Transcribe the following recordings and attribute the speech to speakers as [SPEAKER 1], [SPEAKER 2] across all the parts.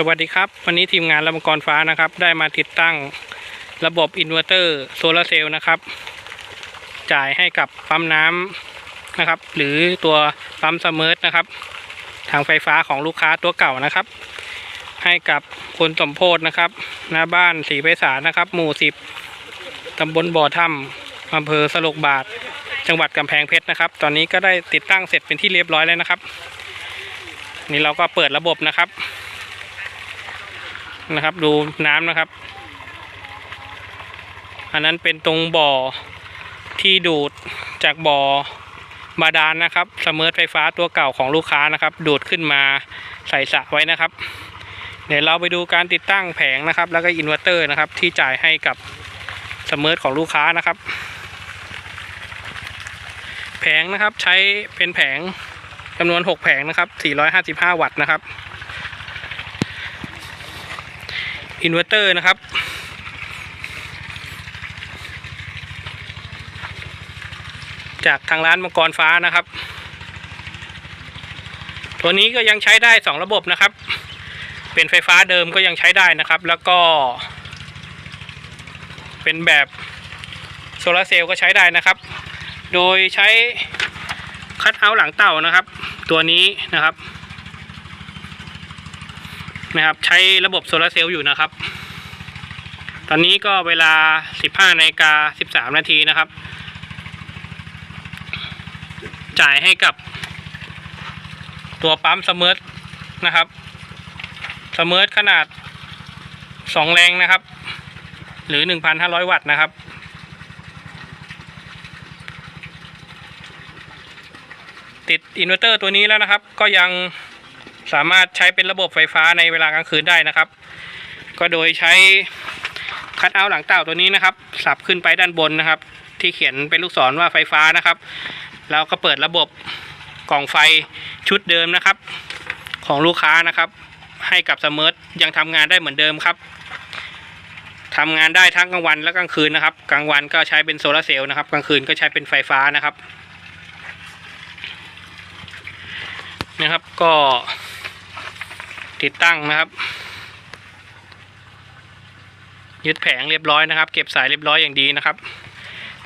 [SPEAKER 1] สวัสดีครับ วันนี้ทีมงานระบบกรฟ้านะครับ ได้มาติดตั้งระบบอินเวอร์เตอร์โซลาร์เซลล์นะครับ จ่ายให้กับปั๊มน้ำนะครับ หรือตัวปั๊มสมอร์ทนะครับ ทางไฟฟ้าของลูกค้าตัวเก่านะครับ ให้กับคุณสมโพธนะครับหน้าบ้านศรีไพศาลนะครับ หมู่สิบตำบลบ่อถ้ำอำเภอสลกบาท จังหวัดกำแพงเพชรนะครับ ตอนนี้ก็ได้ติดตั้งเสร็จเป็นที่เรียบร้อยแล้วนะครับ นี่เราก็เปิดระบบนะครับ นะครับ ดูน้ำนะครับ อันนั้นเป็นตรงบ่อที่ดูดจากบ่อบาดาลนะครับเสมอไฟฟ้าตัวเก่าของลูกค้านะครับ ดูดขึ้นมาใส่สะไว้นะครับ เดี๋ยวเราไปดูการติดตั้งแผงนะครับ แล้วก็อินเวอร์เตอร์นะครับ ที่จ่ายให้กับเสมอของลูกค้านะครับ แผงนะครับใช้เป็นแผงจำนวน 6 แผงนะครับ 455 วัตต์นะครับ อินเวอร์เตอร์นะครับ จากทางร้านมังกรฟ้านะครับ ตัวนี้ก็ยังใช้ได้ 2 ระบบนะครับ เป็นไฟฟ้าเดิมก็ยังใช้ได้นะครับ แล้วก็ เป็นแบบโซลาเซลล์ก็ใช้ได้นะครับ โดยใช้คัดเอาท์หลังเต่านะครับ ตัวนี้นะครับ นะครับ ใช้ระบบโซลาเซลล์อยู่นะครับ ตอนนี้ก็เวลา 15นาฬิกา13 นาทีนะครับ จ่ายให้กับ ตัวปั๊มสมอร์ทนะครับสมอร์ทขนาด 2 แรงนะครับ หรือ 1,500 วัตต์นะครับติดอินเวอร์เตอร์ตัวนี้แล้วนะครับ ก็ยัง สามารถใช้เป็นระบบไฟฟ้าในเวลากลางคืนได้นะครับ ก็โดยใช้คัดเอาท์หลังเต่าตัวนี้นะครับ สับขึ้นไปด้านบนนะครับ ที่เขียนเป็นลูกศรว่าไฟฟ้านะครับ แล้วก็เปิดระบบกล่องไฟชุดเดิมนะครับ ของลูกค้านะครับ ให้กับสมอร์ทยังทำงานได้เหมือนเดิมครับทำงานได้ทั้งกลางวันและกลางคืนนะครับ กลางวันก็ใช้เป็นโซลาร์เซลล์นะครับ กลางคืนก็ใช้เป็นไฟฟ้านะครับนะครับก็ ติดตั้งนะครับ ยึดแผงเรียบร้อยนะครับ เก็บสายเรียบร้อยอย่างดีนะครับ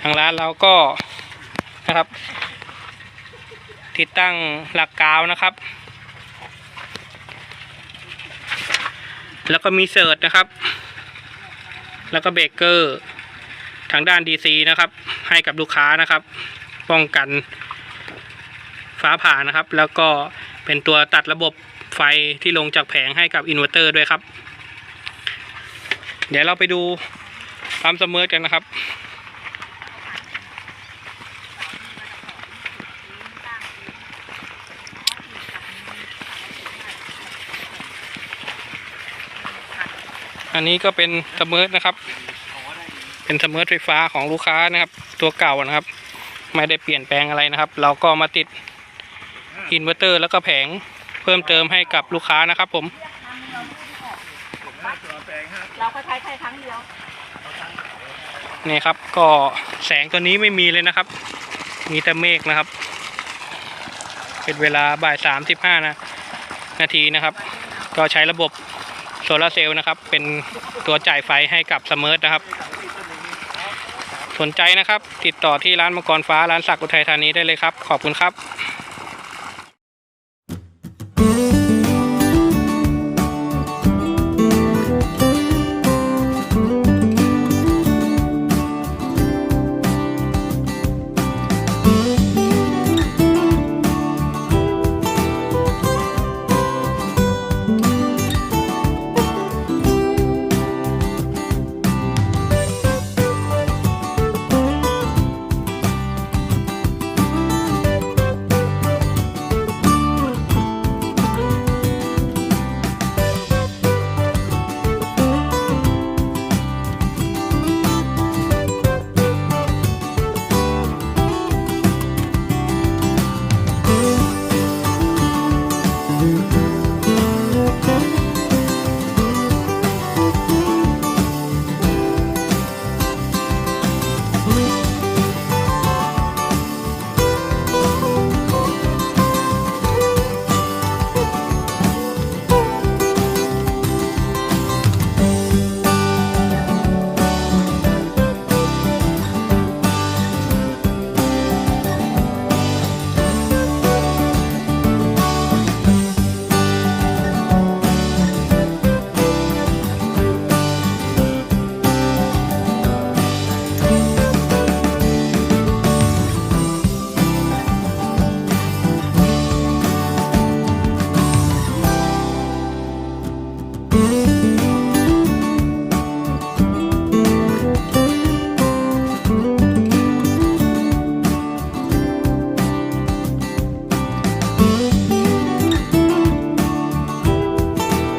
[SPEAKER 1] ทางร้านเราก็นะครับ ติดตั้งหลักกาวนะครับ แล้วก็มีเสิร์ตนะครับ แล้วก็เบรกเกอร์ทางด้าน DC นะครับ ให้กับลูกค้านะครับ ป้องกันฟ้าผ่านะครับ แล้วก็เป็นตัวตัดระบบ ไฟที่ลงจากแผงให้กับอินเวอร์เตอร์ด้วยครับ เดี๋ยวเราไปดูปั๊มสมเมอร์กันนะครับอันนี้ก็เป็นสมเมอร์นะครับ เป็นสมเมอร์ไฟฟ้าของลูกค้านะครับ ตัวเก่านะครับ ไม่ได้เปลี่ยนแปลงอะไรนะครับ เราก็มาติดอินเวอร์เตอร์แล้วก็แผง เพิ่มเติมให้กับลูกค้านะครับผม
[SPEAKER 2] เราก็ใช้แค่ครั้งเดียว
[SPEAKER 1] นี่ครับก็แสงตัวนี้ไม่มีเลยนะครับ มีแต่เมฆนะครับ เป็นเวลาบ่ายสามสิบห้านะนาทีนะครับ ก็ใช้ระบบโซลาร์เซลล์นะครับ เป็นตัวจ่ายไฟให้กับสมอร์ทนะครับ สนใจนะครับ ติดต่อที่ร้านมังกรฟ้าร้านสักอุทัยธานีได้เลยครับ ขอบคุณครับ Mm-hmm.